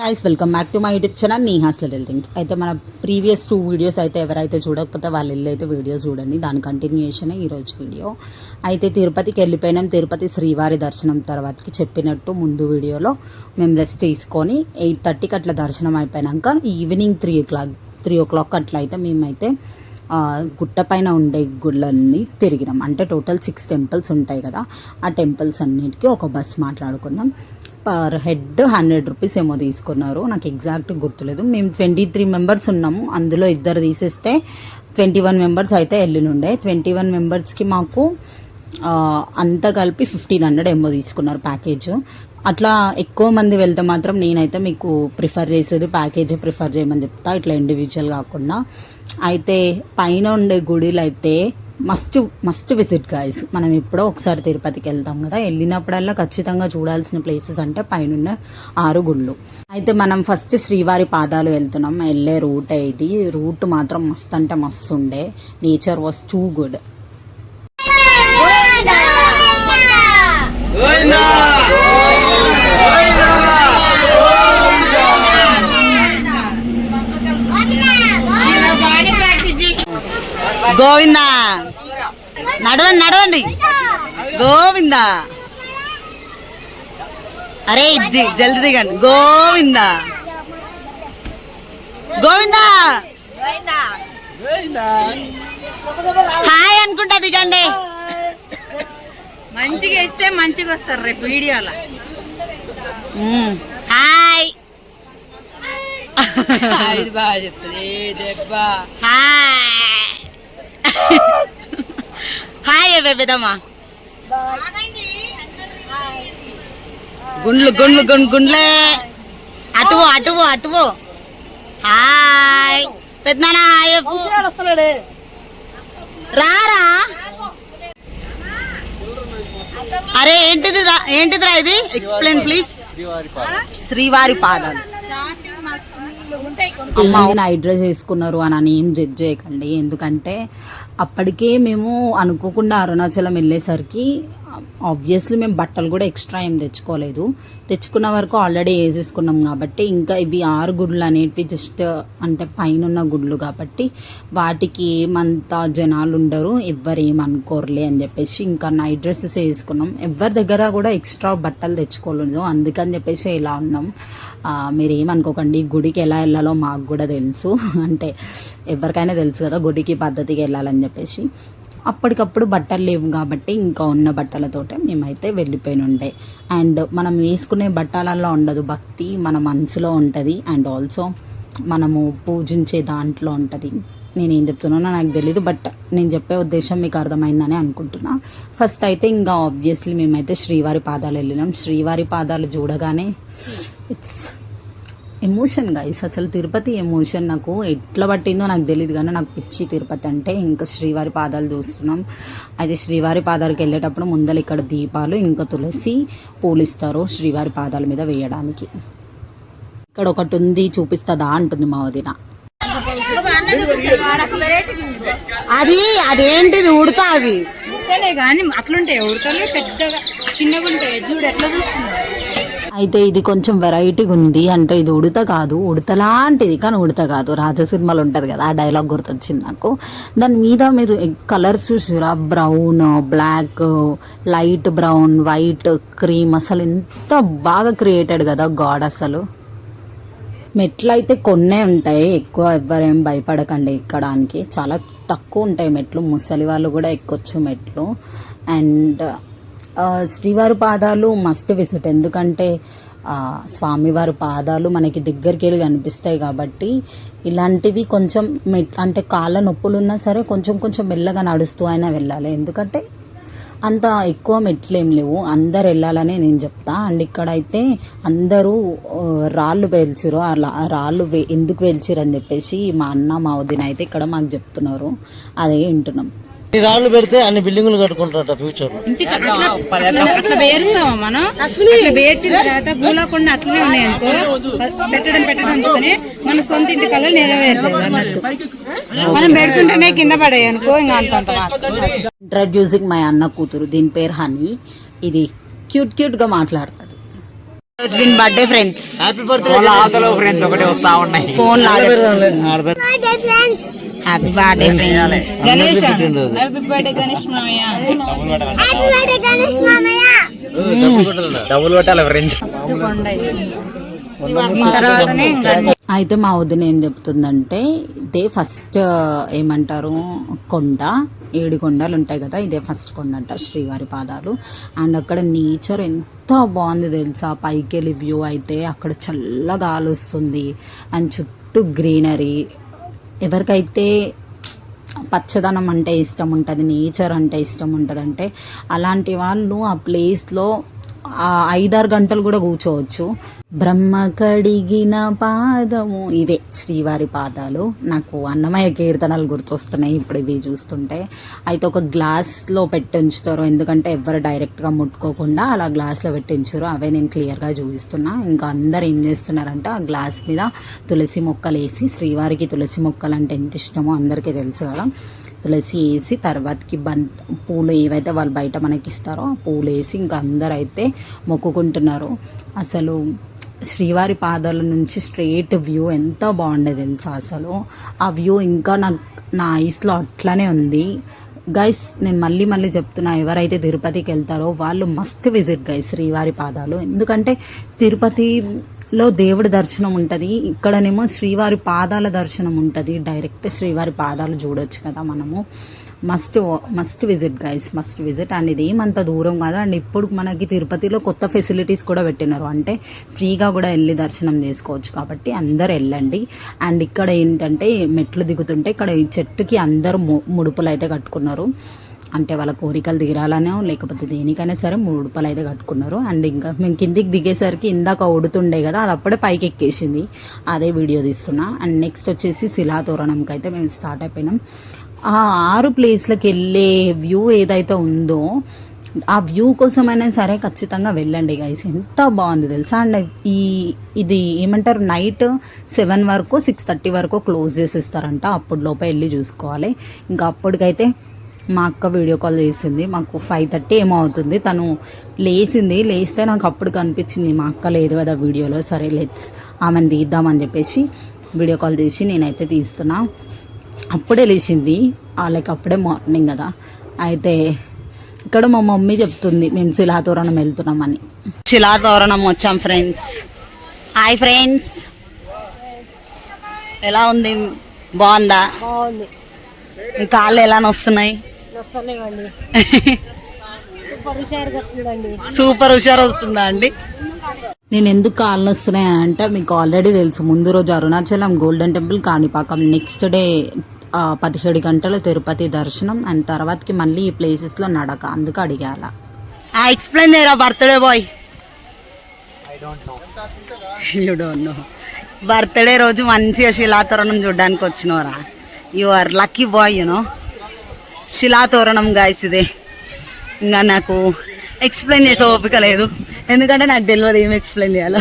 Guys welcome back to my YouTube channel Neeha's little things అయితే మన previous two videos అయితే ఎవరైతే చూడకపోతే వాళ్ళు వెళ్ళి అయితే వీడియోస్ చూడండి. దాని కంటిన్యూషనే ఈరోజు వీడియో అయితే తిరుపతికి వెళ్ళిపోయినాం. తిరుపతి శ్రీవారి దర్శనం తర్వాతకి చెప్పినట్టు ముందు వీడియోలో మేము రెస్ట్ తీసుకొని ఎయిట్ థర్టీకి అట్లా దర్శనం అయిపోయినాక evening three o'clock three o'clock అట్లా అయితే మేమైతే గుట్టపైన ఉండే గుళ్ళన్నీ తిరిగినాం. అంటే టోటల్ సిక్స్ టెంపుల్స్ ఉంటాయి కదా. ఆ టెంపుల్స్ అన్నిటికీ ఒక బస్ మాట్లాడుకున్నాం. పర్ హెడ్ హండ్రెడ్ రూపీస్ ఏమో తీసుకున్నారు. నాకు ఎగ్జాక్ట్ గుర్తులేదు. మేము ట్వంటీ త్రీ మెంబర్స్ ఉన్నాము. అందులో ఇద్దరు తీసేస్తే ట్వంటీ వన్ మెంబర్స్ అయితే వెళ్ళినుండే ట్వంటీ వన్ మెంబర్స్కి మాకు అంతా కలిపి ఫిఫ్టీన్ హండ్రెడ్ ఏమో తీసుకున్నారు ప్యాకేజ్. అట్లా ఎక్కువ మంది వెళ్తే మాత్రం నేనైతే మీకు ప్రిఫర్ చేసేది ప్యాకేజ్ ప్రిఫర్ చేయమని చెప్తా. ఇట్లా ఇండివిజువల్ కాకుండా. అయితే పైన ఉండే గుడిలు అయితే మస్ట్ మస్ట్ విజిట్ గాయస్ మనం ఎప్పుడో ఒకసారి తిరుపతికి వెళ్తాం కదా. వెళ్ళినప్పుడల్లా ఖచ్చితంగా చూడాల్సిన ప్లేసెస్ అంటే పైన ఆరు గుళ్ళు. అయితే మనం ఫస్ట్ శ్రీవారి పాదాలు వెళ్తున్నాం. వెళ్ళే రూట్ ఇది రూట్ మాత్రం మస్తు అంటే మస్తు ఉండే. Nature was too good Govinda. నడవండి నడవండి. గోవిందా. అరే ఇది జల్ది దిగండి. గోవిందా. గోవిందా. హాయ్ అనుకుంటా దిగండి. మంచిగా ఇస్తే మంచిగా వస్తారు రేపు వీడియోలో. హాయ్. బాగా చెప్తుంది. హాయ్. హాయ్ బేబేదమ్మా గుండ్లు గుండ్లు గుండ్ గుండ్లే. అటువో అటువో అటువో హాయ్. పెద్దనా హాయ్. రారా అరే ఏంటిది రా- ఏంటిదిరా ఇది? ఎక్స్ప్లెయిన్ ప్లీజ్ శ్రీవారి పాదాలు. అమ్మ నైట్ డ్రెస్ వేసుకున్నారు అని అని ఏం జడ్జ్ చేయకండి. ఎందుకంటే అప్పటికే మేము అనుకోకుండా అరుణాచలం వెళ్ళేసరికి ఆబ్వియస్లీ మేము బట్టలు కూడా ఎక్స్ట్రా ఏం తెచ్చుకోలేదు. తెచ్చుకున్న వరకు ఆల్రెడీ వేసేసుకున్నాం కాబట్టి ఇంకా ఇవి ఆరు గుడ్లు అనేటివి జస్ట్ అంటే పైన ఉన్న గుడ్లు కాబట్టి వాటికి ఏమంత జనాలు ఉండరు ఎవ్వరు ఏమనుకోరులే అని చెప్పేసి ఇంకా నైట్ డ్రెస్సెస్ వేసుకున్నాం. ఎవరి దగ్గర కూడా ఎక్స్ట్రా బట్టలు తెచ్చుకోలేదు. అందుకని చెప్పేసి ఇలా ఉన్నాం. మీరు ఏమనుకోకండి గుడికి ఎలా వెళ్ళాలో మాకు కూడా తెలుసు. అంటే ఎవరికైనా తెలుసు కదా గుడికి పద్ధతికి వెళ్ళాలని చెప్పేసి. అప్పటికప్పుడు బట్టలు లేవు కాబట్టి ఇంకా ఉన్న బట్టలతోటే మేమైతే వెళ్ళిపోయి ఉండే అండ్ మనం వేసుకునే బట్టలలో ఉండదు భక్తి మన మనసులో ఉంటుంది. అండ్ ఆల్సో మనము పూజించే దాంట్లో ఉంటుంది. నేను ఏం చెప్తున్నానో నాకు తెలియదు బట్ నేను చెప్పే ఉద్దేశం మీకు అర్థమైందని అనుకుంటున్నా. ఫస్ట్ అయితే ఇంకా ఆబ్వియస్లీ మేమైతే శ్రీవారి పాదాలు వెళ్ళినాం. శ్రీవారి పాదాలు చూడగానే ఇట్స్ ఎమోషన్ గైస్ అసలు తిరుపతి ఎమోషన్ నాకు ఎట్లా పట్టిందో నాకు తెలియదు కానీ నాకు పిచ్చి తిరుపతి అంటే ఇంకా శ్రీవారి పాదాలు చూస్తున్నాం. అయితే శ్రీవారి పాదాలకు వెళ్ళేటప్పుడు ముందర ఇక్కడ దీపాలు ఇంకా తులసి పూలిస్తారు శ్రీవారి పాదాల మీద వేయడానికి. ఇక్కడ ఒకటి ఉంది చూపిస్తుందా అంటుంది మా వదిన. అది అదేంటిది? ఉడతా అది. కానీ అట్లుంటాయి ఉడతలు పెద్దగా చిన్నగా ఉంటాయి చూడు ఎట్లా చూస్తున్నారు అయితే ఇది కొంచెం వెరైటీగా ఉంది అంటే ఇది ఉడత కాదు ఉడత లాంటిది. కానీ ఉడత కాదు. రాజా సినిమాలు ఉంటుంది కదా ఆ డైలాగ్ గుర్తొచ్చింది నాకు. దాని మీద మీరు కలర్స్ చూసిరా? Brown black light brown white cream అసలు ఎంత బాగా క్రియేటెడ్ కదా గాడ్ అసలు. మెట్లు అయితే కొన్నే ఉంటాయి. ఎక్కువ ఎవ్వరేం భయపడకండి ఎక్కడానికి. చాలా తక్కువ ఉంటాయి మెట్లు. ముసలి వాళ్ళు కూడా ఎక్కొచ్చు మెట్లు. అండ్ శ్రీవారి పాదాలు మస్ట్ విజిట్ ఎందుకంటే స్వామివారి పాదాలు మనకి దగ్గరికి వెళ్ళి కనిపిస్తాయి కాబట్టి ఇలాంటివి కొంచెం మెట్ అంటే కాళ్ళ నొప్పులు ఉన్నా సరే కొంచెం కొంచెం మెల్లగా నడుస్తూ అయినా వెళ్ళాలి. ఎందుకంటే అంత ఎక్కువ మెట్లు లేవు. అందరు వెళ్ళాలని నేను చెప్తా. అండ్ ఇక్కడైతే అందరూ రాళ్ళు పేల్చిరు ఆ రాళ్ళు ఎందుకు పేల్చిరు అని చెప్పేసి మా అన్న మా వదిన అయితే ఇక్కడ మాకు చెప్తున్నారు. అదే వింటున్నాం. ఈ రాళ్ళు పెడితే అన్ని బిల్డింగులు కట్టుకుంటారట ఫ్యూచర్ అట్లా అట్లా పేరుస్తామా మనం? అట్లా పేర్చిన తర్వాత భూలోకుండా అట్లనే ఉన్నాయి అనుకో. పెట్టడం పెట్టడంతోనే మన సొంత ఇంటి కళ మనం పెడుతుంటేనే కింద పడాయి అనుకో ఇంకా అంత. ఇంట్రడ్యూసింగ్ మై అన్న కూతురు. దీని పేరు హనీ. ఇది క్యూట్ క్యూట్గా మాట్లాడుతుంది. విన్ బర్త్డే ఫ్రెండ్స్ హ్యాపీ బర్త్డే వాళ్ళ ఆటలో ఫ్రెండ్స్ ఒకటి వస్తా ఉన్నాయి. Phone happy birthday friends Ganesh పుట్టినరోజు. హ్యాపీ బర్త్డే గణేష్ మామయ్య డబ్బులు కొట్టాలి ఫ్రెండ్స్ అయితే మా వదిన ఏం చెప్తుందంటే ఇదే ఫస్ట్ ఏమంటారు కొండ. ఏడు కొండలు ఉంటాయి కదా ఇదే ఫస్ట్ కొండ అంట శ్రీవారి పాదాలు. అండ్ అక్కడ నేచర్ ఎంత బాగుంది తెలుసా? పైకి వెళ్ళి వ్యూ అయితే అక్కడ చల్లగా గాలి వస్తుంది అండ్ చుట్టూ గ్రీనరీ ఎవరికైతే పచ్చదనం అంటే ఇష్టం ఉంటుంది నేచర్ అంటే ఇష్టం ఉంటుంది అంటే అలాంటి వాళ్ళు ఆ ప్లేస్లో ఐదారు గంటలు కూడా కూర్చోవచ్చు. బ్రహ్మ కడిగిన పాదము ఇవే శ్రీవారి పాదాలు. నాకు అన్నమయ్య కీర్తనలు గుర్తొస్తున్నాయి ఇప్పుడు ఇవి చూస్తుంటే. అయితే ఒక గ్లాస్లో పెట్టి ఉంచుతారు. ఎందుకంటే ఎవరు డైరెక్ట్గా ముట్టుకోకుండా అలా గ్లాస్లో పెట్టి ఉంచారు. అవే నేను క్లియర్గా చూపిస్తున్నా. ఇంకా అందరు ఏం చేస్తున్నారంటే ఆ గ్లాస్ మీద తులసి మొక్కలు వేసి శ్రీవారికి తులసి మొక్కలు అంటే ఎంత ఇష్టమో అందరికీ తెలుసు కదా. తులసి వేసి తర్వాతకి బంత్ పూలు ఏవైతే వాళ్ళు బయట మనకి ఇస్తారో ఆ పూలు వేసి ఇంకా అందరూ అయితే మొక్కుకుంటున్నారు. అసలు శ్రీవారి పాదాల నుంచి స్ట్రేట్ వ్యూ ఎంత బాగుండే తెలుసా అసలు. ఆ వ్యూ ఇంకా నాకు నా ఐస్లో అట్లానే ఉంది. గైస్ నేను మళ్ళీ మళ్ళీ చెప్తున్నా ఎవరైతే తిరుపతికి వెళ్తారో వాళ్ళు మస్ట్ విజిట్ గైస్ శ్రీవారి పాదాలు. ఎందుకంటే తిరుపతి లో దేవుడి దర్శనం ఉంటుంది. ఇక్కడనేమో శ్రీవారి పాదాల దర్శనం ఉంటుంది. డైరెక్ట్ శ్రీవారి పాదాలు చూడొచ్చు కదా మనము. Must must visit guys must visit and ఇది ఏమంత దూరం కాదు. అండ్ ఇప్పుడు మనకి తిరుపతిలో కొత్త ఫెసిలిటీస్ కూడా పెట్టినారు. అంటే ఫ్రీగా కూడా వెళ్ళి దర్శనం చేసుకోవచ్చు కాబట్టి అందరు వెళ్ళండి అండ్ ఇక్కడ ఏంటంటే మెట్లు దిగుతుంటే ఇక్కడ ఈ చెట్టుకి అందరూ ము- ముడుపులు అయితే కట్టుకున్నారు. అంటే వాళ్ళ కోరికలు తీరాలనో లేకపోతే దేనికైనా సరే మూడు రూపాయలు అయితే కట్టుకున్నారు. అండ్ ఇంకా మేము కిందికి దిగేసరికి ఇందాక ఉడుతుండే కదా అది అప్పుడే పైకి ఎక్కేసింది. అదే వీడియో తీస్తున్నా. అండ్ నెక్స్ట్ వచ్చేసి శిలాతోరణంకి అయితే మేము స్టార్ట్ అయిపోయినాం. ఆ ఆరు ప్లేస్లకు వెళ్ళే వ్యూ ఏదైతే ఉందో ఆ వ్యూ కోసమైనా సరే ఖచ్చితంగా వెళ్ళండి గైస్ ఎంత బాగుంది తెలుసా? అండ్ ఈ ఇది ఏమంటారు నైట్ సెవెన్ వరకు సిక్స్ థర్టీ వరకు క్లోజ్ చేసేస్తారంట. అప్పుడు లోపల వెళ్ళి చూసుకోవాలి. ఇంకా అప్పటికైతే మా అక్క వీడియో కాల్ చేసింది. మాకు ఫైవ్ థర్టీ ఏమో అవుతుంది. తను లేచింది. లేస్తే నాకు అప్పుడు కనిపించింది. మా అక్క లేదు కదా వీడియోలో. సరే లెట్స్ ఆమెను తీద్దామని చెప్పేసి వీడియో కాల్ చేసి నేనైతే తీస్తున్నా. అప్పుడే లేచింది. లైక్ అప్పుడే మార్నింగ్ కదా. అయితే ఇక్కడ మా మమ్మీ చెప్తుంది. మేము శిలాతోరణం వెళ్తున్నామని. శిలాతోరణం వచ్చాం ఫ్రెండ్స్ హాయ్ ఫ్రెండ్స్ ఎలా ఉంది? బాగుందా? బాగుంది. మీ కాళ్ళు ఎలా వస్తున్నాయి వస్తలేవండి సూపర్ హుషారుగా వస్తుందండి. సూపర్ హుషారు వస్తుందా అండి? నేను ఎందుకు కాళ్ళు వస్తున్నాయి అంటే మీకు ఆల్రెడీ తెలుసు. ముందు రోజు Arunachalam golden temple Kanipakam. Next day పదిహేడు గంటల తిరుపతి దర్శనం. అండ్ తర్వాతకి మళ్ళీ ఈ ప్లేసెస్లో నడక. అందుకు అడిగాల. ఎక్స్ప్లెయిన్ చేయరా birthday boy you don't know birthday రోజు మంచిగా శిలాతోరణం చూడడానికి వచ్చినవరా you are lucky boy you know Silathoranam guys ఇదే ఇంకా నాకు ఎక్స్ప్లెయిన్ చేసే ఓపిక లేదు. ఎందుకంటే నాకు తెలియదు ఏం ఎక్స్ప్లెయిన్ చేయాలో.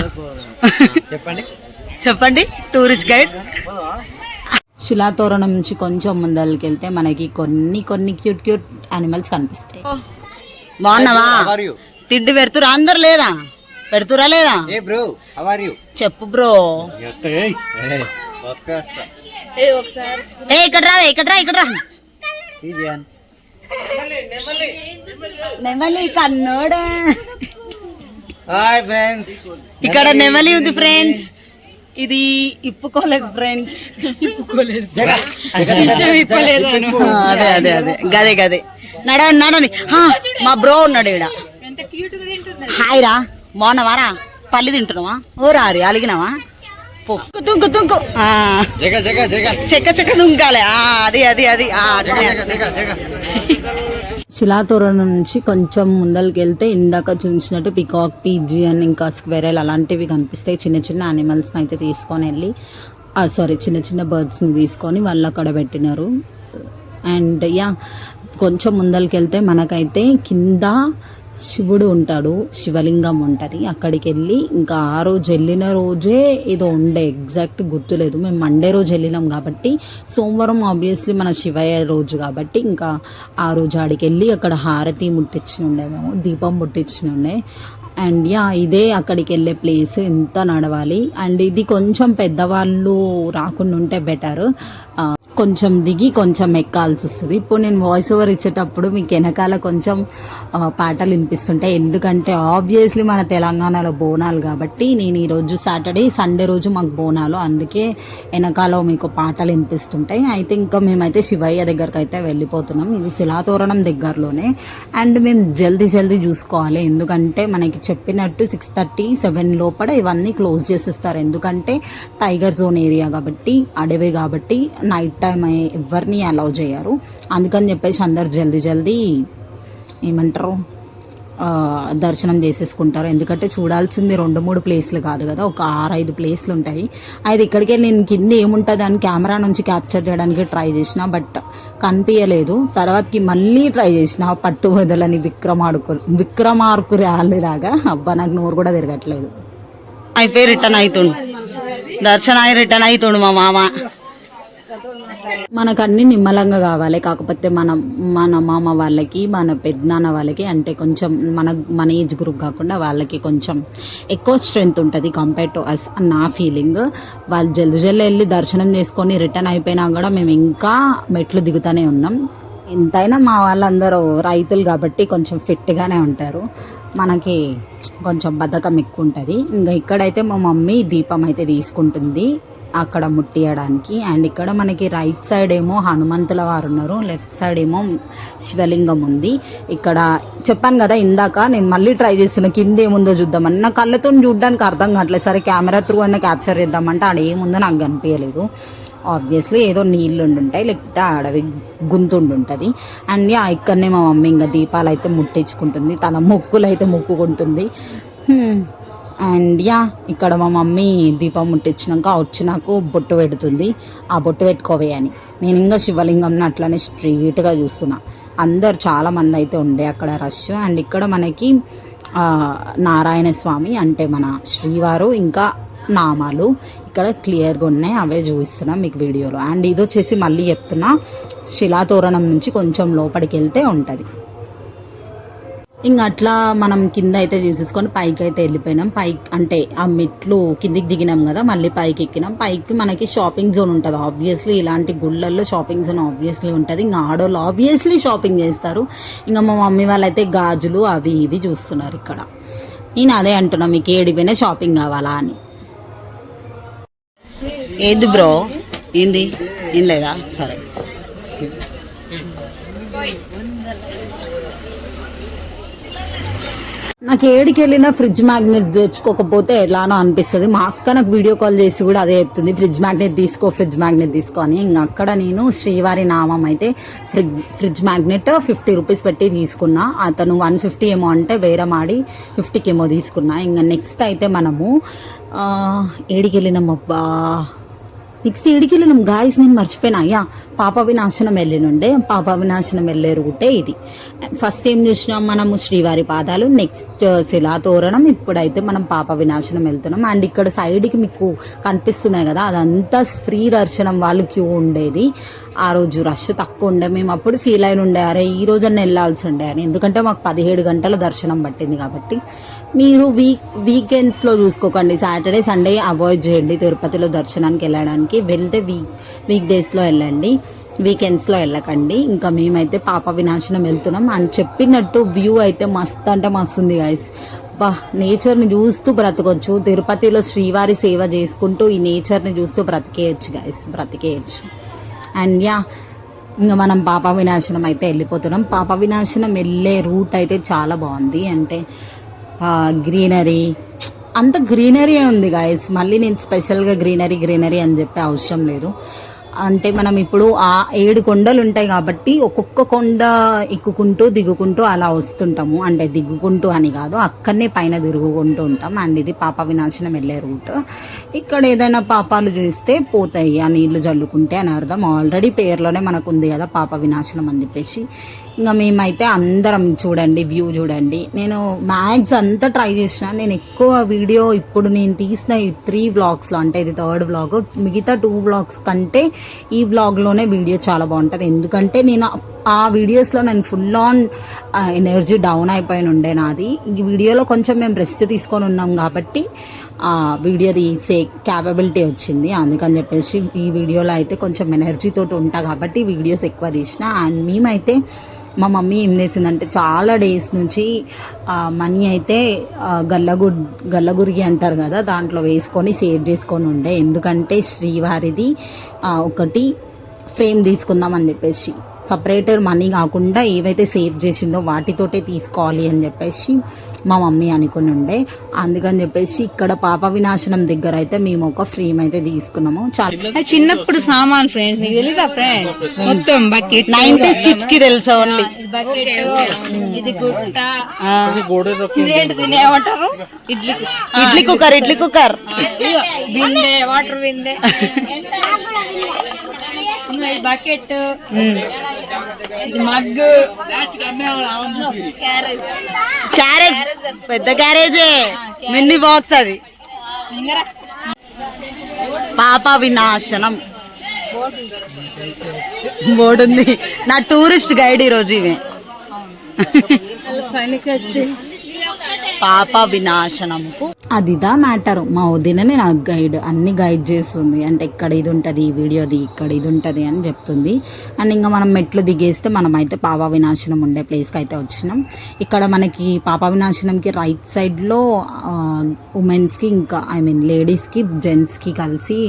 చెప్పండి. చెప్పండి టూరిస్ట్ గైడ్ శిలాతోరణం నుంచి కొంచెం ముందరికి వెళ్తే మనకి కొన్ని కొన్ని క్యూట్ క్యూట్ యానిమల్స్ కనిపిస్తాయి. బాగున్నావా? ఆర్ యూ తిండి పెడుతురా అందరు లేదా? పెడుతురా లేదా? ఏ బ్రో హౌ ఆర్ యూ చెప్పు బ్రో ఏ ఇక్కడ రా ఇక్కడ రా ఇక్కడ రా. నెమలి కన్నోడా. Hi friends. ఇక్కడ నెమలి ఉంది ఫ్రెండ్స్. ఇది ఇప్పుకోలేదు ఫ్రెండ్స్. ఇప్పుకోలేదు. అదే అదే అదే. గదే గదే. నడవండి ఆ, మా బ్రో ఉన్నాడు ఇక్కడ హాయ్ రా బాగున్నావారా? పల్లి తింటున్నావా? ఓ రారి అలిగినావా? తుంకు తుంకు. ఆ, జగ జగ జగ. చెక్క చెక్క దుంకాలే. ఆ, అది అది అది. ఆ, అట్లనే. జగ జగ శిలాతోరణం నుంచి కొంచెం ముందరికి వెళ్తే ఇందాక చూపించినట్టు పికాక్ పీజియన్ ఇంకా స్క్వెరల్ అలాంటివి కనిపిస్తాయి. చిన్న చిన్న యానిమల్స్ని అయితే తీసుకొని వెళ్ళి సారీ చిన్న చిన్న బర్డ్స్ని తీసుకొని వాళ్ళు అక్కడ పెట్టినారు. అండ్ యా కొంచెం ముందరికి వెళ్తే మనకైతే కింద శివుడు ఉంటాడు శివలింగం ఉంటుంది. అక్కడికి వెళ్ళి ఇంకా ఆ రోజు వెళ్ళిన రోజే ఏదో ఉండే ఎగ్జాక్ట్ గుర్తులేదు. మేము మండే రోజు వెళ్ళినాం కాబట్టి సోమవారం ఆబ్వియస్లీ మన శివయ్య రోజు కాబట్టి ఇంకా ఆ రోజు ఆడికి వెళ్ళి అక్కడ హారతి ముట్టించి ఉండే మేము దీపం ముట్టించి ఉండే. అండ్ యా ఇదే అక్కడికి వెళ్ళే ప్లేస్ ఎంత నడవాలి. అండ్ ఇది కొంచెం పెద్దవాళ్ళు రాకుండా ఉంటే బెటర్ కొంచెం దిగి కొంచెం ఎక్కాల్సి వస్తుంది. ఇప్పుడు నేను వాయిస్ ఓవర్ ఇచ్చేటప్పుడు మీకు వెనకాల కొంచెం పాటలు వినిపిస్తుంటాయి ఎందుకంటే ఆబ్వియస్లీ మన తెలంగాణలో బోనాలు కాబట్టి నేను ఈరోజు సాటర్డే సండే రోజు మాకు బోనాలు. అందుకే వెనకాల మీకు పాటలు వినిపిస్తుంటాయి. అయితే ఇంకా మేమైతే శివయ్య దగ్గరకు అయితే వెళ్ళిపోతున్నాం. ఇది శిలాతోరణం దగ్గరలోనే. అండ్ మేము జల్దీ జల్దీ చూసుకోవాలి. ఎందుకంటే మనకి చెప్పినట్టు సిక్స్ థర్టీ సెవెన్ లోపల ఇవన్నీ క్లోజ్ చేసేస్తారు. ఎందుకంటే టైగర్ జోన్ ఏరియా కాబట్టి అడవి కాబట్టి నైట్ టైం ఎవరిని అలౌ చేయరు. అందుకని చెప్పేసి అందరు జల్దీ జల్దీ ఏమంటారు దర్శనం చేసేసుకుంటారు. ఎందుకంటే చూడాల్సింది రెండు మూడు ప్లేస్లు కాదు కదా ఒక ఆరు ఐదు ప్లేస్లు ఉంటాయి. అది ఇక్కడికి వెళ్ళి నేను కింద ఏముంటుంది అని కెమెరా నుంచి క్యాప్చర్ చేయడానికి ట్రై చేసిన బట్ కనిపించలేదు తర్వాతకి మళ్ళీ ట్రై చేసిన పట్టు వదలని విక్రమార్కు విక్రమార్కు ర్యాలీలాగా అబ్బా నాకు నోరు కూడా తిరగట్లేదు. అయిపోయి రిటర్న్ అవుతుండు దర్శనం అయి రిటర్న్ అవుతుండు మా మామ. మనకు అన్ని నిమ్మలంగా కావాలి. కాకపోతే మన మన మామ వాళ్ళకి మన పెద్దనాన్న వాళ్ళకి అంటే కొంచెం మన మన ఏజ్ గ్రూప్ కాకుండా వాళ్ళకి కొంచెం ఎక్కువ స్ట్రెంగ్త్ ఉంటుంది కంపేర్ టు అస్ నా ఫీలింగ్ వాళ్ళు జల్ది జల్లు వెళ్ళి దర్శనం చేసుకొని రిటర్న్ అయిపోయినా కూడా మేము ఇంకా మెట్లు దిగుతూనే ఉన్నాం. ఎంతైనా మా వాళ్ళందరూ రైతులు కాబట్టి కొంచెం ఫిట్గానే ఉంటారు. మనకి కొంచెం బద్ధకం ఎక్కువ ఉంటుంది. ఇంకా ఇక్కడైతే మా మమ్మీ దీపం అయితే తీసుకుంటుంది. అక్కడ ముట్టియడానికి. అండ్ ఇక్కడ మనకి రైట్ సైడ్ ఏమో హనుమంతుల వారు ఉన్నారు. లెఫ్ట్ సైడ్ ఏమో శివలింగం ఉంది. ఇక్కడ చెప్పాను కదా ఇందాక నేను మళ్ళీ ట్రై చేస్తున్నా కింద ఏముందో చూద్దామని. నా కళ్ళతో చూడడానికి అర్థం కావట్లేదు. సరే కెమెరా త్రూ అన్న క్యాప్చర్ చేద్దామంటే ఆడ ఏముందో నాకు కనిపించలేదు. ఆబ్వియస్లీ ఏదో నీళ్ళు ఉంటాయి లేకపోతే అడవి గుంతుండు ఉంటుంది అండ్ ఇక్కడనే మా మమ్మీ ఇంకా దీపాలు అయితే ముట్టించుకుంటుంది. తన మొక్కులు అయితే మొక్కుకుంటుంది అండ్ యా ఇక్కడ మా మమ్మీ దీపం ముట్టించినాక వచ్చి నాకు బొట్టు పెడుతుంది. ఆ బొట్టు పెట్టుకోవే అని. నేను ఇంకా శివలింగంని అట్లానే స్ట్రీట్గా చూస్తున్నా. అందరు చాలామంది అయితే ఉండే అక్కడ రష్ అండ్ ఇక్కడ మనకి నారాయణ స్వామి అంటే మన శ్రీవారు ఇంకా నామాలు ఇక్కడ క్లియర్గా ఉన్నాయి. అవే చూపిస్తున్నాం మీకు వీడియోలో అండ్ ఇది వచ్చేసి మళ్ళీ చెప్తున్నా శిలాతోరణం నుంచి కొంచెం లోపలికి వెళ్తే ఉంటుంది. ఇంకా అట్లా మనం కింద అయితే చూసేసుకొని పైకి అయితే వెళ్ళిపోయినాం. పైకి అంటే ఆ మెట్లు కిందికి దిగినాం కదా మళ్ళీ పైకి ఎక్కినాం. పైకి మనకి షాపింగ్ జోన్ ఉంటుంది. ఆబ్వియస్లీ ఇలాంటి గుళ్ళల్లో షాపింగ్ జోన్ ఆబ్వియస్లీ ఉంటుంది. ఇంకా ఆడోళ్ళు ఆబ్వియస్లీ షాపింగ్ చేస్తారు. ఇంకా మా మమ్మీ వాళ్ళైతే గాజులు అవి ఇవి చూస్తున్నారు ఇక్కడ. నేను అదే అంటున్నా మీకు ఏడిపోయినా షాపింగ్ కావాలా అని. ఏది బ్రో? ఏంది? ఏం లేదా? సరే. నాకు ఏడికి వెళ్ళినా ఫ్రిడ్జ్ మ్యాగ్నెట్ తెచ్చుకోకపోతే ఎలానో అనిపిస్తుంది. మా అక్క నాకు వీడియో కాల్ చేసి కూడా అదే చెప్తుంది ఫ్రిడ్జ్ మ్యాగ్నెట్ తీసుకో ఫ్రిడ్జ్ మ్యాగ్నెట్ తీసుకో అని. అక్కడ నేను శ్రీవారి నామం అయితే fridge fridge magnet fifty rupees పెట్టి తీసుకున్నా. అతను వన్ ఫిఫ్టీ ఏమో అంటే వేరే మాడి ఫిఫ్టీకి ఏమో తీసుకున్నా. ఇంకా నెక్స్ట్ అయితే మనము ఏడికి వెళ్ళినాం అబ్బా. నెక్స్ట్ ఏడికి వెళ్ళినాం గాయస్ నేను మర్చిపోయినా. అయ్యా పాప వినాశనం వెళ్ళినుండే పాప వినాశనం వెళ్ళే రూటే ఇది. ఫస్ట్ ఏం చూసినాం మనము? శ్రీవారి పాదాలు నెక్స్ట్ శిలాతోరణం ఇప్పుడైతే మనం పాప వినాశనం వెళ్తున్నాం అండ్ ఇక్కడ సైడ్కి మీకు కనిపిస్తున్నాయి కదా అదంతా ఫ్రీ దర్శనం వాళ్ళు క్యూ ఉండేది. ఆ రోజు రష్ తక్కువ ఉండే మేము అప్పుడు ఫీల్ అయిన ఉండే అరే ఈ రోజన్న వెళ్ళాల్సి ఉండే అని. ఎందుకంటే మాకు పదిహేడు గంటల దర్శనం పట్టింది కాబట్టి. మీరు వీక్ వీకెండ్స్లో చూసుకోకండి. సాటర్డే సండే అవాయిడ్ చేయండి తిరుపతిలో దర్శనానికి వెళ్ళడానికి. వెళ్తే వీక్ వీక్ డేస్లో వెళ్ళండి. వీకెండ్స్లో వెళ్ళకండి. ఇంకా మేమైతే పాప వినాశనం వెళ్తున్నాం. అని చెప్పినట్టు వ్యూ అయితే మస్త్ అంటే మస్తు ఉంది గైస్ బా నేచర్ని చూస్తూ బ్రతకొచ్చు. తిరుపతిలో శ్రీవారి సేవ చేసుకుంటూ ఈ నేచర్ని చూస్తూ బ్రతికేయచ్చు గైస్ బ్రతికేయచ్చు. అండ్ యా ఇంకా మనం పాప వినాశనం అయితే వెళ్ళిపోతున్నాం. పాప వినాశనం వెళ్ళే రూట్ అయితే చాలా బాగుంది. అంటే గ్రీనరీ అంత గ్రీనరీ ఉంది గాయస్ మళ్ళీ నేను స్పెషల్గా గ్రీనరీ గ్రీనరీ అని చెప్పే అవసరం లేదు. అంటే మనం ఇప్పుడు ఆ ఏడు కొండలు ఉంటాయి కాబట్టి ఒక్కొక్క కొండ ఎక్కుకుంటూ దిగుకుంటూ అలా వస్తుంటాము. అంటే దిగుకుంటూ అని కాదు అక్కడనే పైన తిరుగుకుంటూ ఉంటాం. అండ్ ఇది పాప వినాశనం వెళ్ళే రూట్. ఇక్కడ ఏదైనా పాపాలు చేస్తే పోతాయి ఆ నీళ్ళు జల్లుకుంటే అని అర్థం. ఆల్రెడీ పేర్లోనే మనకు ఉంది కదా పాప వినాశనం అని చెప్పేసి. ఇంకా మేమైతే అందరం చూడండి వ్యూ చూడండి. నేను మ్యాగ్స్ అంతా ట్రై చేసిన. నేను ఎక్కువ వీడియో ఇప్పుడు నేను తీసిన ఈ త్రీ వ్లాగ్స్లో అంటే ఇది థర్డ్ వ్లాగ్ మిగతా టూ వ్లాగ్స్ కంటే ఈ వ్లాగ్లోనే వీడియో చాలా బాగుంటుంది. ఎందుకంటే నేను ఆ వీడియోస్లో నేను ఫుల్ ఆన్ ఎనర్జీ డౌన్ అయిపోయిన ఉండే నాది. ఈ వీడియోలో కొంచెం మేము రెస్ట్ తీసుకొని ఉన్నాం కాబట్టి వీడియో తీసే క్యాపబిలిటీ వచ్చింది. అందుకని చెప్పేసి ఈ వీడియోలో అయితే కొంచెం ఎనర్జీతో ఉంటా కాబట్టి వీడియోస్ ఎక్కువ తీసిన. అండ్ మేమైతే మా మమ్మీ ఏం చేసిందంటే చాలా డేస్ నుంచి మనీ అయితే గల్లగు గల్లగురిగి అంటారు కదా దాంట్లో వేసుకొని సేవ్ చేసుకొని ఉండే. ఎందుకంటే శ్రీవారిది ఒకటి ఫ్రేమ్ తీసుకుందాం అని చెప్పేసి. సపరేటర్ మనీ కాకుండా ఏవైతే సేవ్ చేసిందో వాటితోటే తీసుకోవాలి అని చెప్పేసి మా మమ్మీ అనుకుని ఉండే. అందుకని చెప్పేసి ఇక్కడ పాప వినాశనం దగ్గర అయితే మేము ఒక ఫ్రేమ్ అయితే తీసుకున్నాము. చాలా చిన్నప్పుడు సామాన్ ఫ్రెండ్స్ నీకు తెలీదా ఫ్రెండ్ మొత్తం బకెట్ నైన్టీస్ కిడ్స్కి తెలుసు ఓన్లీ ఇది ఏమంటారు? Idli idli cooker idli cooker బిందె వాటర్ బిందె. బకెట్ మగ్గు క్యారేజ్ పెద్ద క్యారేజే మినీ బాక్స్ అది. పాప వినాశనం. బోర్డు ఉంది. నా టూరిస్ట్ గైడ్ ఈరోజు ఇవే. పాప వినాశనముకు అదిదా మ్యాటర్. మా వదిననే నాకు గైడ్ అన్ని గైడ్ చేస్తుంది. అంటే ఇక్కడ ఇది ఉంటుంది ఈ వీడియోది ఇక్కడ ఇది ఉంటుంది అని చెప్తుంది. అండ్ ఇంకా మనం మెట్లు దిగేస్తే మనం అయితే పాప వినాశనం ఉండే ప్లేస్కి అయితే వచ్చినాం. ఇక్కడ మనకి పాప వినాశనంకి రైట్ సైడ్లో ఉమెన్స్కి ఇంకా ఐ మీన్ లేడీస్కి జెంట్స్కి కలిసి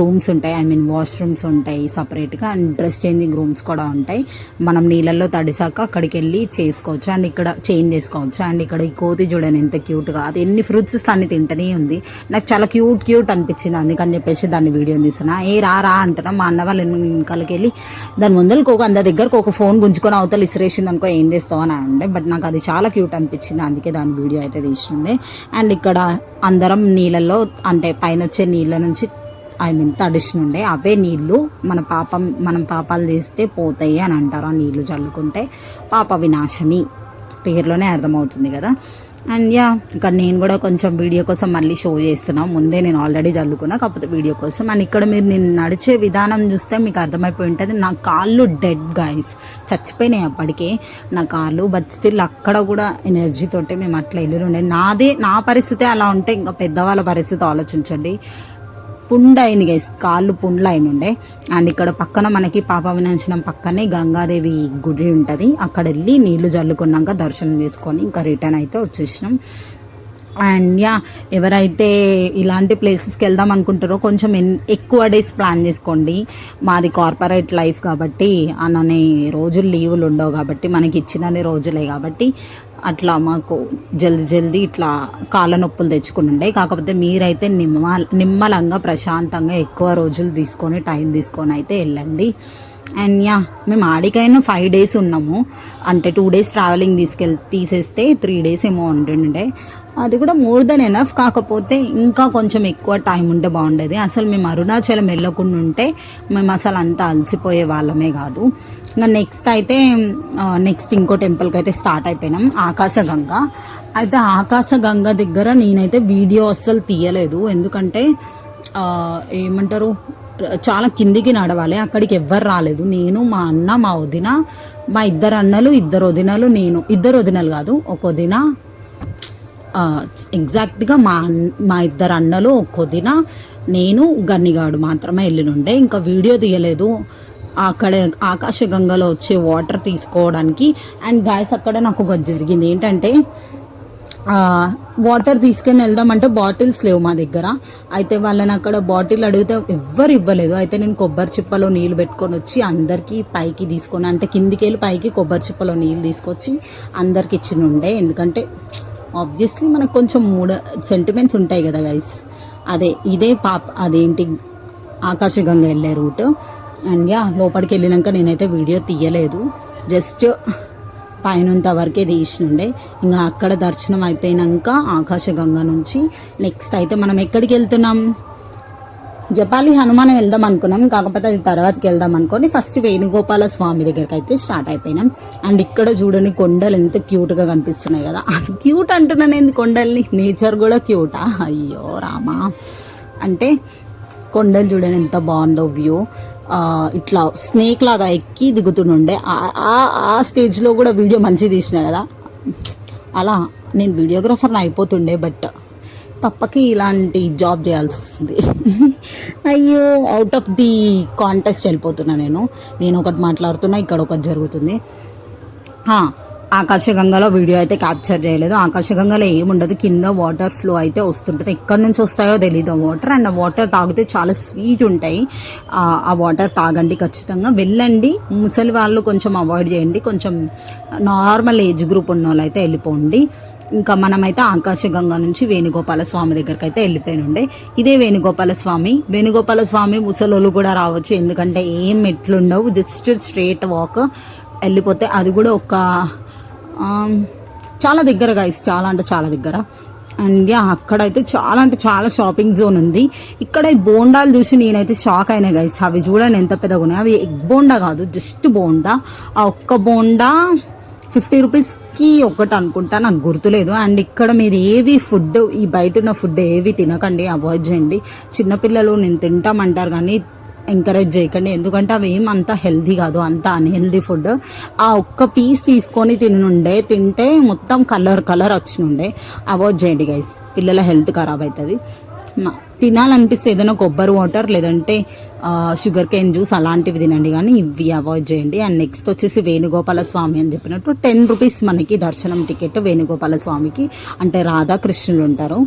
రూమ్స్ ఉంటాయి. ఐ మీన్ వాష్రూమ్స్ ఉంటాయి సపరేట్గా. అండ్ డ్రెస్ చేంజింగ్ రూమ్స్ కూడా ఉంటాయి. మనం నీళ్ళల్లో తడిసాక అక్కడికి వెళ్ళి చేసుకోవచ్చు. అండ్ ఇక్కడ చేంజ్ చేసుకోవచ్చు. అండ్ ఇక్కడ ఈ కోతి చూడ చూడండి ఎంత క్యూట్గా. అది ఎన్ని ఫ్రూట్స్ అన్ని తింటూనే ఉంది. నాకు చాలా క్యూట్ క్యూట్ అనిపించింది అందుకని చెప్పేసి దాన్ని వీడియో తీస్తున్నా. ఏ రా రా అంటున్నా. మా అన్న వాళ్ళు వెనకాలకి వెళ్ళి దాని ముందరకు ఒక అందరి దగ్గరకు ఒక ఫోన్ గుంజుకొని అవతల ఇసిరేసింది అనుకో ఏం చేస్తావు అని ఉండే బట్ నాకు అది చాలా క్యూట్ అనిపించింది. అందుకే దాని వీడియో అయితే తీసిండే. అండ్ ఇక్కడ అందరం నీళ్ళల్లో అంటే పైన వచ్చే నీళ్ళ నుంచి ఐ మీన్ తడిసినుండే అవే నీళ్ళు మన పాపం మనం పాపాలు చేస్తే పోతాయి అని అంటారు. ఆ నీళ్ళు చల్లుకుంటే పాప వినాశని పేర్లోనే అర్థమవుతుంది కదా. అండ్ యా ఇక్కడ నేను కూడా కొంచెం వీడియో కోసం మళ్ళీ షో చేస్తున్నాను ముందే నేను ఆల్రెడీ చల్లుకున్నా కాకపోతే వీడియో కోసం. అండ్ ఇక్కడ మీరు నేను నడిచే విధానం చూస్తే మీకు అర్థమైపోయి ఉంటుంది నా కాళ్ళు డెడ్ గాయస్ చచ్చిపోయినాయి అప్పటికే నా కాళ్ళు బట్ స్టిల్ అక్కడ కూడా ఎనర్జీతోటే మేము అట్లా వెళ్ళి ఉండేది నాదే నా పరిస్థితి అలా ఉంటే ఇంకా పెద్దవాళ్ళ పరిస్థితి ఆలోచించండి. పుండైంది గైస్ కాళ్ళు పుండ్లు అయిన ఉండే అండ్ ఇక్కడ పక్కన మనకి పాప వినాశనం పక్కనే గంగాదేవి గుడి ఉంటుంది. అక్కడ వెళ్ళి నీళ్ళు జల్లుకున్నాక దర్శనం చేసుకొని ఇంకా రిటర్న్ అయితే వచ్చేసినాం. అండ్ యా ఎవరైతే ఇలాంటి ప్లేసెస్కి వెళ్దాం అనుకుంటారో కొంచెం ఎన్- ఎక్కువ డేస్ ప్లాన్ చేసుకోండి. మాది కార్పొరేట్ లైఫ్ కాబట్టి అన్ననే రోజులు లీవులు ఉండవు కాబట్టి మనకి ఇచ్చినన్ని రోజులే కాబట్టి అట్లా మాకు జల్దీ జల్దీ ఇట్లా కాళ్ళ నొప్పులు తెచ్చుకుని ఉండే. కాకపోతే మీరైతే నిమ్మ నిమ్మలంగా ప్రశాంతంగా ఎక్కువ రోజులు తీసుకొని టైం తీసుకొని అయితే వెళ్ళండి. అండ్ యా మేము ఆడికైనా ఫైవ్ డేస్ ఉన్నాము. అంటే టూ డేస్ ట్రావెలింగ్ తీసుకెళ్ తీసేస్తే త్రీ డేస్ ఏమో ఉంటుండే అది కూడా మోర్ దెన్ ఎనఫ్. కాకపోతే ఇంకా కొంచెం ఎక్కువ టైం ఉంటే బాగుండేది. అసలు మేము అరుణాచలం వెళ్ళకుండా ఉంటే మేము అసలు అంత అలసిపోయే వాళ్ళమే కాదు. ఇంకా నెక్స్ట్ అయితే నెక్స్ట్ ఇంకో టెంపుల్కి అయితే స్టార్ట్ అయిపోయినాం ఆకాశగంగ. అయితే ఆకాశగంగ దగ్గర నేనైతే వీడియో అస్సలు తీయలేదు. ఎందుకంటే ఏమంటారు చాలా కిందికి నడవాలి అక్కడికి ఎవ్వరు రాలేదు. నేను మా అన్న మా వదిన మా ఇద్దరు అన్నలు ఇద్దరు వదినలు నేను ఇద్దరు వదినలు కాదు ఒక వదిన ఎగ్జాక్ట్గా మా మా ఇద్దరు అన్నలు ఒక వదిన నేను గన్నిగాడు మాత్రమే వెళ్ళినుండే. ఇంకా వీడియో తీయలేదు. అక్కడ ఆకాశగంగలో వచ్చే వాటర్ తీసుకోవడానికి. అండ్ గాయస్ అక్కడ నాకు ఒకటి జరిగింది. ఏంటంటే వాటర్ తీసుకొని వెళ్దామంటే బాటిల్స్ లేవు మా దగ్గర. అయితే వాళ్ళని అక్కడ బాటిల్ అడిగితే ఎవ్వరు ఇవ్వలేదు. అయితే నేను కొబ్బరి చిప్పలో నీళ్ళు పెట్టుకొని వచ్చి అందరికీ పైకి తీసుకొని అంటే కిందికి వెళ్ళి పైకి కొబ్బరి చిప్పలో నీళ్ళు తీసుకొచ్చి అందరికి ఇచ్చిన ఉండే. ఎందుకంటే ఆబ్వియస్లీ మనకు కొంచెం మూడ సెంటిమెంట్స్ ఉంటాయి కదా గైస్ అదే ఇదే పాప అదేంటి ఆకాశగంగ వెళ్ళే రూట్ అండ్ యా లోపలికి వెళ్ళినాక నేనైతే వీడియో తీయలేదు. జస్ట్ పైనంత వరకే తీసినుండే. ఇంకా అక్కడ దర్శనం అయిపోయినాక ఆకాశగంగ నుంచి నెక్స్ట్ అయితే మనం ఎక్కడికి వెళ్తున్నాం? జపాలి హనుమానం వెళ్దాం అనుకున్నాం. కాకపోతే అది తర్వాతకి వెళ్దాం అనుకొని ఫస్ట్ వేణుగోపాల స్వామి దగ్గరికి అయితే స్టార్ట్ అయిపోయినాం. అండ్ ఇక్కడ చూడండి కొండలు ఎంత క్యూట్గా కనిపిస్తున్నాయి కదా. క్యూట్ అంటున్నాను ఏంది కొండల్ని. నేచర్ కూడా క్యూటా అయ్యో రామా. అంటే కొండలు చూడండి ఎంత బాగుందో వ్యూ ఇట్లా స్నేక్ లాగా ఎక్కి దిగుతుండే ఆ- ఆ- స్టేజ్లో కూడా వీడియో మంచిగా తీసిన కదా. అలా నేను వీడియోగ్రాఫర్ని అయిపోతుండే బట్ తప్పకి ఇలాంటి జాబ్ చేయాల్సి వస్తుంది. అయ్యో అవుట్ ఆఫ్ ది కాంటెస్ట్ వెళ్ళిపోతున్నా నేను. నేను ఒకటి మాట్లాడుతున్నా ఇక్కడ ఒకటి జరుగుతుంది. హా, ఆకాశగంగలో వీడియో అయితే క్యాప్చర్ చేయలేదు. ఆకాశగంగలో ఏముండదు కింద వాటర్ ఫ్లో అయితే వస్తుంటుంది. ఎక్కడి నుంచి వస్తాయో తెలియదు వాటర్ అండ్ ఆ వాటర్ తాగితే చాలా స్వీట్ ఉంటాయి. ఆ, వాటర్ తాగండి ఖచ్చితంగా. వెళ్ళండి. ముసలి వాళ్ళు కొంచెం అవాయిడ్ చేయండి. కొంచెం నార్మల్ ఏజ్ గ్రూప్ ఉన్న వాళ్ళు అయితే వెళ్ళిపోండి. ఇంకా మనమైతే ఆకాశగంగ నుంచి వేణుగోపాల స్వామి దగ్గరికి అయితే వెళ్ళిపోయినుండే. ఇదే వేణుగోపాల స్వామి. వేణుగోపాల స్వామి ముసలోళ్ళు కూడా రావచ్చు. ఎందుకంటే ఏం మెట్లు ఉండవు. జస్ట్ స్ట్రేట్ వాక్ వెళ్ళిపోతే అది కూడా ఒక చాలా దగ్గర గైస్ చాలా అంటే చాలా దగ్గర. అండ్ యా అక్కడైతే చాలా అంటే చాలా షాపింగ్ జోన్ ఉంది. ఇక్కడ ఈ బోండాలు చూసి నేనైతే షాక్ అయినా గైస్ అవి చూడండి ఎంత పెద్దగా ఉన్నాయి. అవి ఎగ్ బోండా కాదు జస్ట్ బోండా. ఆ ఒక్క బోండా ఫిఫ్టీ రూపీస్కి ఒకటి అనుకుంటా నాకు గుర్తులేదు. అండ్ ఇక్కడ మీరు ఏవి ఫుడ్ ఈ బయట ఉన్న ఫుడ్ ఏవి తినకండి అవాయిడ్ చేయండి. చిన్నపిల్లలు నేను తింటామంటారు కానీ ఎంకరేజ్ చేయకండి. ఎందుకంటే అవి ఏం అంత హెల్దీ కాదు అంత అన్హెల్దీ ఫుడ్ ఆ ఒక్క పీస్ తీసుకొని తినుండే తింటే మొత్తం కలర్ కలర్ వచ్చినుండే. అవాయిడ్ చేయండి గైస్ పిల్లల హెల్త్ ఖరాబ్ అవుతుంది తినాలనిపిస్తే ఏదైనా కొబ్బరి వాటర్ లేదంటే షుగర్ కేన్ జ్యూస్ అలాంటివి తినండి. కానీ ఇవి అవాయిడ్ చేయండి. అండ్ నెక్స్ట్ వచ్చేసి వేణుగోపాల స్వామి అని చెప్పినట్టు టెన్ రూపీస్ మనకి దర్శనం టికెట్ వేణుగోపాల స్వామికి. అంటే రాధాకృష్ణులు ఉంటారు.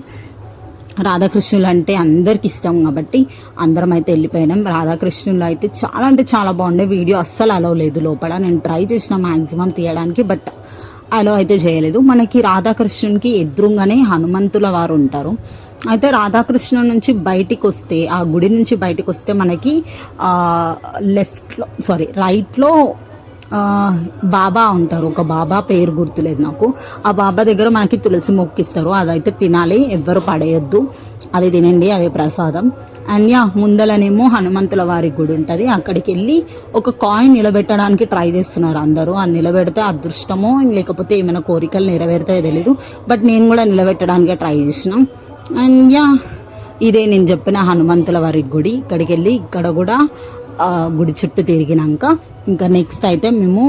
రాధాకృష్ణులు అంటే అందరికి ఇష్టం కాబట్టి అందరం అయితే వెళ్ళిపోయినాం. రాధాకృష్ణులు అయితే చాలా అంటే చాలా బాగుండే వీడియో అస్సలు అలవ్ లేదు లోపల. నేను ట్రై చేసిన మ్యాక్సిమం తీయడానికి బట్ అలో అయితే చేయలేదు. మనకి రాధాకృష్ణునికి ఎదురుగానే హనుమంతుల వారు ఉంటారు. అయితే రాధాకృష్ణ నుంచి బయటికి వస్తే ఆ గుడి నుంచి బయటకు వస్తే మనకి లెఫ్ట్లో సారీ రైట్లో బాబా ఉంటారు. ఒక బాబా పేరు గుర్తులేదు నాకు. ఆ బాబా దగ్గర మనకి తులసి మొక్కిస్తారు అదైతే తినాలి ఎవ్వరు పడేయొద్దు. అది తినండి అదే ప్రసాదం. అండ్ యా ముందలనేమో హనుమంతుల వారి గుడి ఉంటుంది. అక్కడికి వెళ్ళి ఒక కాయిన్ నిలబెట్టడానికి ట్రై చేస్తున్నారు అందరూ. అది నిలబెడితే అదృష్టమో లేకపోతే ఏమైనా కోరికలు నెరవేరుతాయో తెలీదు. బట్ నేను కూడా నిలబెట్టడానికి ట్రై చేసినాం. అండ్ యా ఇదే నేను చెప్పిన హనుమంతుల వారి గుడి. ఇక్కడికి వెళ్ళి ఇక్కడ కూడా గుడి చుట్టూ తిరిగినాక ఇంకా నెక్స్ట్ అయితే మేము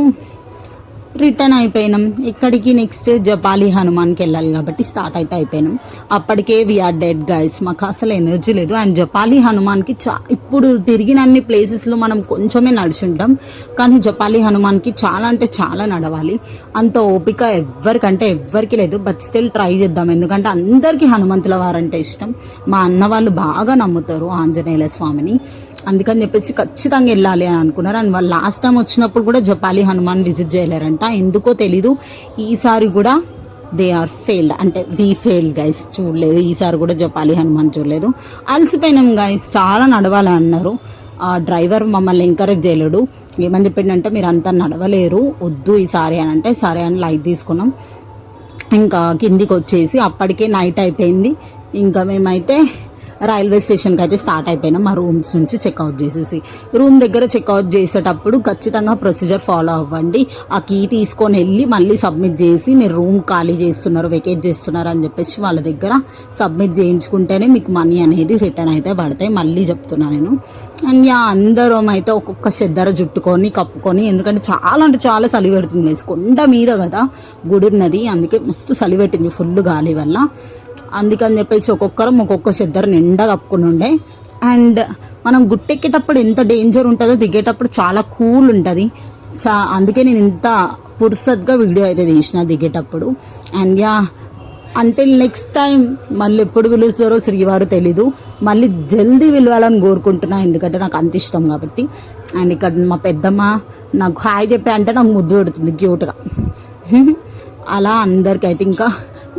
రిటర్న్ అయిపోయినాం. ఇక్కడికి నెక్స్ట్ జపాలి హనుమాన్కి వెళ్ళాలి కాబట్టి స్టార్ట్ అయితే అయిపోయినాం. అప్పటికే వీఆర్ డెడ్ గైస్ మాకు అసలు ఎనర్జీ లేదు. అండ్ జపాలి హనుమాన్కి చా ఇప్పుడు తిరిగిన అన్ని ప్లేసెస్లో మనం కొంచెమే నడుచుంటాం కానీ జపాలి హనుమాన్కి చాలా అంటే చాలా నడవాలి. అంత ఓపిక ఎవ్వరికంటే ఎవ్వరికి లేదు. బట్ స్టిల్ ట్రై చేద్దాం. ఎందుకంటే అందరికీ హనుమంతుల వారంటే ఇష్టం. మా అన్న వాళ్ళు బాగా నమ్ముతారు ఆంజనేయుల స్వామిని. అందుకని చెప్పేసి ఖచ్చితంగా వెళ్ళాలి అని అనుకున్నారు. అండ్ వాళ్ళు లాస్ట్ టైం వచ్చినప్పుడు కూడా జపాలి హనుమాన్ విజిట్ చేయలేరంట. ఎందుకో తెలీదు. ఈసారి కూడా దే ఆర్ ఫెయిల్డ్ అంటే వి ఫెయిల్డ్ గైస్ చూడలేదు. ఈసారి కూడా జపాలి హనుమాన్ చూడలేదు. అలసిపోయినాం గైస్ చాలా నడవాలి అన్నారు. ఆ డ్రైవర్ మమ్మల్ని ఎంకరేజ్ చేయలేడు. ఏమని చెప్పిండంటే మీరు అంతా నడవలేరు. వద్దు ఈసారి అని. అంటే సరే అని లైట్ తీసుకున్నాం. ఇంకా కిందికి వచ్చేసి అప్పటికే నైట్ అయిపోయింది. ఇంకా మేమైతే రైల్వే స్టేషన్కి అయితే స్టార్ట్ అయిపోయినాం మా రూమ్స్ నుంచి చెక్అవుట్ చేసేసి. రూమ్ దగ్గర చెక్అవుట్ చేసేటప్పుడు ఖచ్చితంగా ప్రొసీజర్ ఫాలో అవ్వండి. ఆ కీ తీసుకొని వెళ్ళి మళ్ళీ సబ్మిట్ చేసి మీరు రూమ్ ఖాళీ చేస్తున్నారు వెకేట్ చేస్తున్నారు అని చెప్పేసి వాళ్ళ దగ్గర సబ్మిట్ చేయించుకుంటేనే మీకు మనీ అనేది రిటర్న్ అయితే పడతాయి. మళ్ళీ చెప్తున్నా నేను. అండ్ యా అందరం అయితే ఒక్కొక్క చెద్దర జుట్టుకొని కప్పుకొని ఎందుకంటే చాలా అంటే చాలా చలి పెడుతుంది. కొండ మీద కదా గుడి ఉన్నది అందుకే మస్తు చలి పెట్టింది ఫుల్ గాలి వల్ల. అందుకని చెప్పేసి ఒక్కొక్కరం ఒక్కొక్క చెద్దరు నిండా కప్పుకుని ఉండే. అండ్ మనం గుట్టెక్కేటప్పుడు ఎంత డేంజర్ ఉంటుందో దిగేటప్పుడు చాలా కూల్ ఉంటుంది. చా అందుకే నేను ఇంత పురుసత్గా వీడియో అయితే తీసిన దిగేటప్పుడు. అండ్ యా అంటే నెక్స్ట్ టైం మళ్ళీ ఎప్పుడు పిలుస్తారో శ్రీవారు తెలీదు. మళ్ళీ జల్దీ పిలవాలని కోరుకుంటున్నా ఎందుకంటే నాకు అంత ఇష్టం కాబట్టి. అండ్ ఇక్కడ మా పెద్దమ్మ నాకు హాయ్ చెప్పా అంటే నాకు ముద్దు పెడుతుంది క్యూట్గా అలా అందరికైతే ఇంకా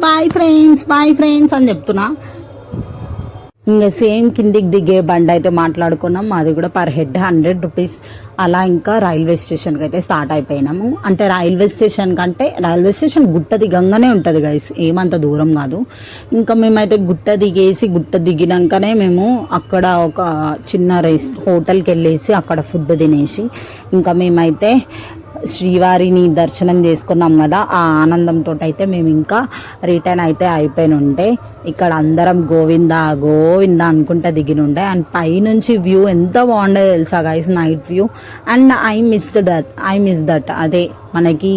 బాయ్ ఫ్రెండ్స్ బాయ్ ఫ్రెండ్స్ అని చెప్తున్నా. ఇంకా సేమ్ కిందికి దిగే బండి అయితే మాట్లాడుకున్నాం. అది కూడా పర్ హెడ్ హండ్రెడ్ రూపీస్ అలా ఇంకా రైల్వే స్టేషన్కి అయితే స్టార్ట్ అయిపోయినాము. అంటే రైల్వే స్టేషన్ కంటే రైల్వే స్టేషన్ గుట్ట దిగంగానే ఉంటుంది గైస్ ఏమంత దూరం కాదు. ఇంకా మేమైతే గుట్ట దిగేసి గుట్ట దిగినాకనే మేము అక్కడ ఒక చిన్న రెస్ హోటల్కి వెళ్ళేసి అక్కడ ఫుడ్ తినేసి ఇంకా మేమైతే శ్రీవారిని దర్శనం చేసుకున్నాం కదా ఆ ఆనందంతో అయితే మేము ఇంకా రిటర్న్ అయితే అయిపోయిన ఉంటే ఇక్కడ అందరం గోవింద గోవింద అనుకుంటా దిగిన ఉండే అండ్ పైనుంచి వ్యూ ఎంత బాగుండే తెలుసా guys night view and I miss that I miss that అదే మనకి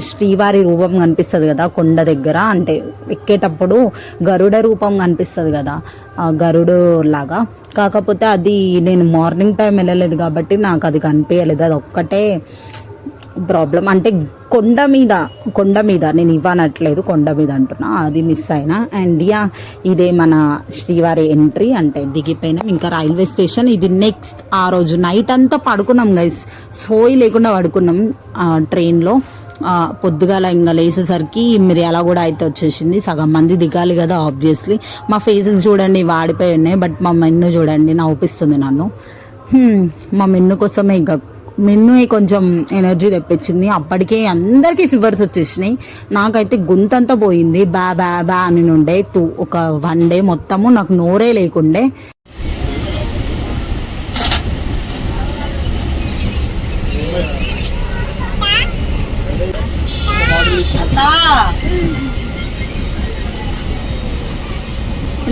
శ్రీవారి రూపం కనిపిస్తుంది కదా కొండ దగ్గర అంటే ఎక్కేటప్పుడు గరుడ రూపం కనిపిస్తుంది కదా ఆ గరుడు లాగా. కాకపోతే అది నేను మార్నింగ్ టైం వెళ్ళలేదు కాబట్టి నాకు అది కనిపించలేదు అది ఒక్కటే ప్రాబ్లం. అంటే కొండ మీద కొండ మీద నేను ఇవ్వనట్లేదు కొండ మీద అంటున్నా. అది మిస్ అయినా. అండ్ యా ఇదే మన శ్రీవారి ఎంట్రీ అంటే దిగిపోయినాం. ఇంకా రైల్వే స్టేషన్ ఇది నెక్స్ట్ ఆ రోజు నైట్ అంతా పడుకున్నాం గైస్ సోయి లేకుండా పడుకున్నాం ఆ, ట్రైన్లో పొద్దుగాల ఇంకా లేసేసరికి మిరియాల కూడా అయితే వచ్చేసింది. సగం మంది దిగాలి కదా ఆబ్వియస్లీ మా ఫేసెస్ చూడండి వాడిపోయి ఉన్నాయి బట్ మా మెన్ను చూడండి నవ్వుపిస్తుంది నన్ను. Hmm, మా మెన్ను కోసమే ఇంకా మెన్ను కొంచెం ఎనర్జీ తెప్పించింది. అప్పటికే అందరికీ ఫీవర్స్ వచ్చేసినాయి. నాకైతే గొంతంతా పోయింది. బ్యా బ్యా బ్యా అని ఉండే టూ ఒక వన్ డే మొత్తము నాకు నోరే లేకుండే.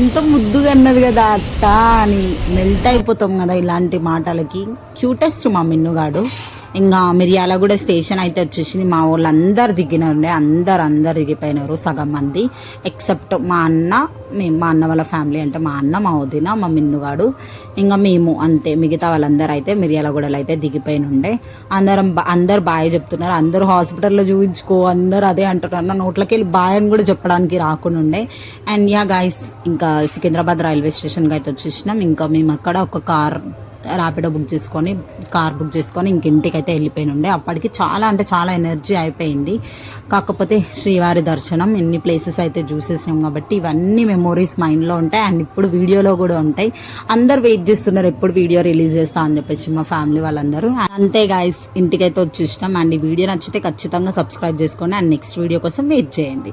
ఎంత ముద్దుగా అన్నది కదా అత్త అని మెల్ట్ అయిపోతాం కదా ఇలాంటి మాటలకి. క్యూటెస్ట్ మా మిన్నుగాడు. ఇంకా మిరియాల కూడా స్టేషన్ అయితే వచ్చేసింది. మా వాళ్ళు అందరు దిగినారు అందరు అందరు దిగిపోయినారు సగం మంది. ఎక్సెప్ట్ మా అన్న మేము మా అన్న వాళ్ళ ఫ్యామిలీ అంటే మా అన్న మా వదిన మా మిన్నుగాడు ఇంకా మేము అంతే. మిగతా వాళ్ళందరూ అయితే మిర్యాలగూడలో అయితే దిగిపోయిన ఉండే అందరం బా- అందరు బాయ్ చెప్తున్నారు. అందరూ హాస్పిటల్లో చూపించుకో అందరు అదే అంటున్నారు. నా నోట్లకి వెళ్ళి బాయ్ అని కూడా చెప్పడానికి రాకుండా ఉండే అండ్ యా గాయస్ ఇంకా సికింద్రాబాద్ రైల్వే స్టేషన్కి అయితే వచ్చేసినాం. ఇంకా మేము అక్కడ ఒక కార్ ర్యాపిడో బుక్ చేసుకొని కార్ బుక్ చేసుకొని ఇంకింటికైతే ఇంటికి వెళ్ళిపోయిన ఉండే అప్పటికి చాలా అంటే చాలా ఎనర్జీ అయిపోయింది. కాకపోతే శ్రీవారి దర్శనం ఎన్ని ప్లేసెస్ అయితే చూసేసాం కాబట్టి ఇవన్నీ మెమోరీస్ మైండ్లో ఉంటాయి. అండ్ ఇప్పుడు వీడియోలో కూడా ఉంటాయి. అందరు వెయిట్ చేస్తున్నారు ఎప్పుడు వీడియో రిలీజ్ చేస్తా అని చెప్పేసి మా ఫ్యామిలీ వాళ్ళందరూ. అంతే గాయస్ ఇంటికైతే వచ్చేసినాం. అండ్ ఈ వీడియో నచ్చితే ఖచ్చితంగా సబ్స్క్రైబ్ చేసుకోండి. అండ్ నెక్స్ట్ వీడియో కోసం వెయిట్ చేయండి.